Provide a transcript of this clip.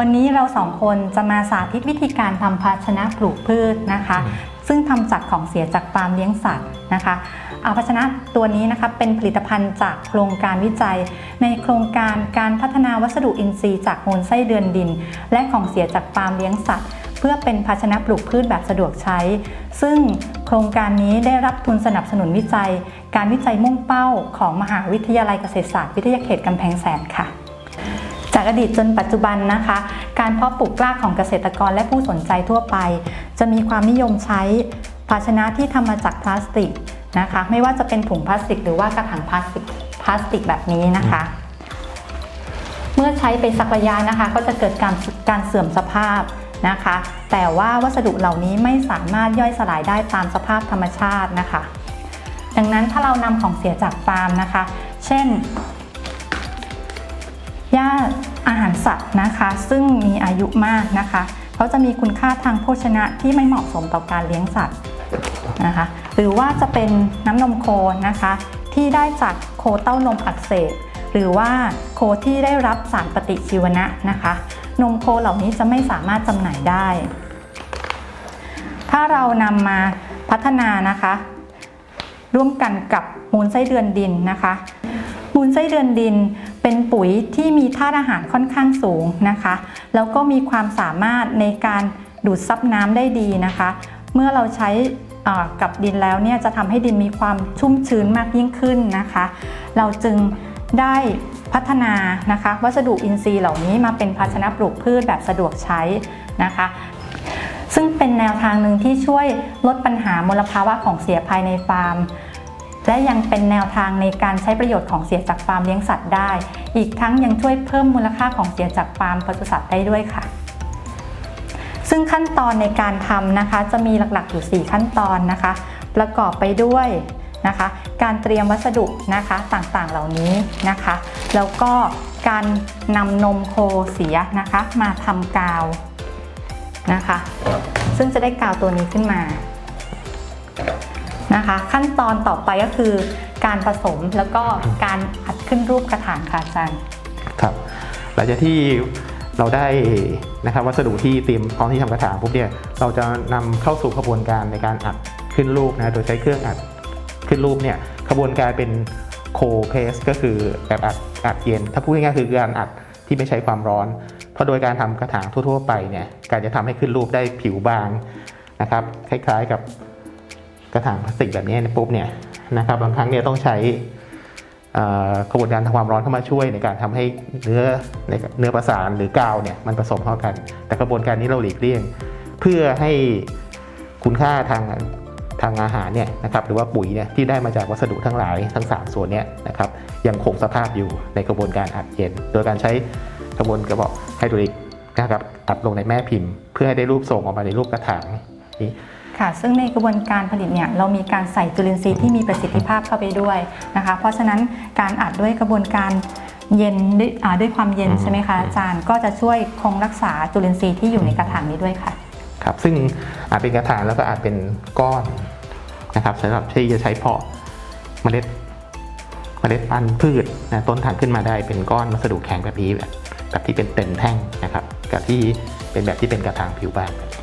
วันนี้เราสองคนจะมาสาธิตวิธีการทำภาชนะปลูกพืชนะคะ ซึ่งทำจากของเสียจากฟาร์มเลี้ยงสัตว์นะคะอาภาชนะตัวนี้นะคะเป็นผลิตภัณฑ์จากโครงการวิจัย ในโครงการการพัฒนาวัสดุอินทรีย์จากมูลไส้เดือนดิน และของเสียจากฟาร์มเลี้ยงสัตว์เพื่อเป็นภาชนะปลูกพืชแบบสะดวกใช้ ซึ่งโครงการนี้ได้รับทุนสนับสนุนวิจัย การวิจัยมุ่งเป้าของมหาวิทยาลัยเกษตรศาสตร์วิทยาเขตกำแพงแสนค่ะ จากอดีตจนปัจจุบันนะคะ การเพาะปลูกกล้าของเกษตรกรและผู้สนใจทั่วไป จะมีความนิยมใช้ภาชนะที่ทำมาจากพลาสติกนะคะ ไม่ว่าจะเป็นถุงพลาสติก หรือว่ากระถางพลาสติกพลาสติกแบบนี้นะคะ เมื่อใช้ไปสักระยะนะคะ ก็จะเกิดการการเสื่อมสภาพนะคะ แต่ว่าวัสดุเหล่านี้ไม่สามารถย่อยสลายได้ตามสภาพธรรมชาตินะคะ ดังนั้นถ้าเรานำของเสียจากฟาร์มนะคะ เช่น หญ้าอาหารสัตว์นะคะ ซึ่งมีอายุมากนะคะเขาจะมีคุณค่าทางโภชนะที่ไม่เหมาะสมต่อการเลี้ยงสัตว์นะคะ หรือว่าจะเป็นน้ำนมโคนะคะ ที่ได้จากโคเต้านมอักเสบหรือว่าโคที่ได้รับสารปฏิชีวนะนะคะ นมโคเหล่านี้จะไม่สามารถจำหน่ายได้ ถ้าเรานำมาพัฒนานะคะ ร่วมกันกับมูลไส้เดือนดินนะคะ มูลไส้เดือนดิน เป็นปุ๋ยที่มีธาตุอาหารค่อนข้างสูงนะคะ แล้วก็มีความสามารถในการดูดซับน้ำได้ดีนะคะ เมื่อเราใช้กับดินแล้วเนี่ยจะทำให้ดินมีความชุ่มชื้นมากยิ่งขึ้นนะคะ เราจึงได้พัฒนานะคะวัสดุอินทรีย์เหล่านี้มาเป็นภาชนะปลูกพืชแบบสะดวกใช้นะคะ ซึ่งเป็นแนวทางหนึ่งที่ช่วยลดปัญหามลภาวะของเสียภายในฟาร์ม และยังเป็นแนวทางในการใช้ประโยชน์ของเสียจากฟาร์มเลี้ยงสัตว์ได้ อีกทั้งยังช่วยเพิ่มมูลค่าของเสียจากฟาร์มปศุสัตว์ได้ด้วยค่ะ ซึ่งขั้นตอนในการทำนะคะ จะมีหลักๆอยู่ 4 ขั้นตอนนะคะ ประกอบไปด้วยนะคะ การเตรียมวัสดุนะคะต่างๆเหล่านี้นะคะ แล้วก็การนำนมโคเสียนะคะ มาทำกาวนะคะ ซึ่งจะได้กาวตัวนี้ขึ้นมา นะคะ ขั้นตอนต่อไปก็คือการผสมแล้วก็การอัดขึ้นรูปกระถางค่ะอาจารย์ครับหลังจากที่เราได้นะครับวัสดุที่เตรียมพร้อมที่ทำกระถางปุ๊บเนี่ยเราจะนำเข้าสู่กระบวนการในการอัดขึ้นรูปนะโดยใช้เครื่องอัดขึ้นรูปเนี่ยกระบวนการเป็นโคเพสก็คือแบบอัดอัดเย็น ถ้าพูดง่ายๆคือการอัดที่ไม่ใช้ความร้อน เพราะโดยการทำกระถางทั่ว ๆ ไปเนี่ยการจะทำให้ขึ้นรูปได้ผิวบางนะครับคล้ายๆกับ กระถางพลาสติกแบบนี้นปุ๊บเนี่ยนะครับบางครั้งเนี่ยต้องใช้กระบวนการทำความร้อนเข้ามาช่วยในการทำให้เนื้อในเนื้อประสานหรือกาวเนี่ยมันผสมเข้ากัน แต่กระบวนการนี้เราหลีกเลี่ยง เพื่อให้คุณค่าทางทางอาหารเนี่ยนะครับหรือว่าปุ๋ยเนี่ยที่ได้มาจากวัสดุทั้งหลายทั้ง 3 ส่วนเนี่ยนะครับยังคงสภาพอยู่ในกระบวนการอัดเย็น โดยการใช้กระบวนกระบอกไฮดรอลิกนะครับอัดลงในแม่พิมพ์ เพื่อให้ได้รูปทรงออกมาในรูปกระถางนี้ ค่ะ ซึ่งในกระบวนการผลิตเนี่ยเรามีการใส่จุลินทรีย์ที่มีประสิทธิภาพเข้าไปด้วยนะคะ เพราะฉะนั้นการอัดด้วยกระบวนการเย็นด้วยอ่าด้วยความเย็นอืมใช่ไหมคะอาจารย์ก็จะช่วยคงรักษาจุลินทรีย์ที่อยู่ในกระถางนี้ด้วยค่ะ ครับซึ่งอาจเป็นกระถางแล้วก็อาจเป็นก้อนนะครับสำหรับที่จะใช้เพาะเมล็ดเมล็ดพันธุ์พืชนะต้นทางขึ้นมาได้เป็นก้อนวัสดุแข็งแบบนี้แบบแบบที่เป็นเต็มแท่งนะครับ กับที่เป็นแบบที่เป็นกระถางผิวบางแบบ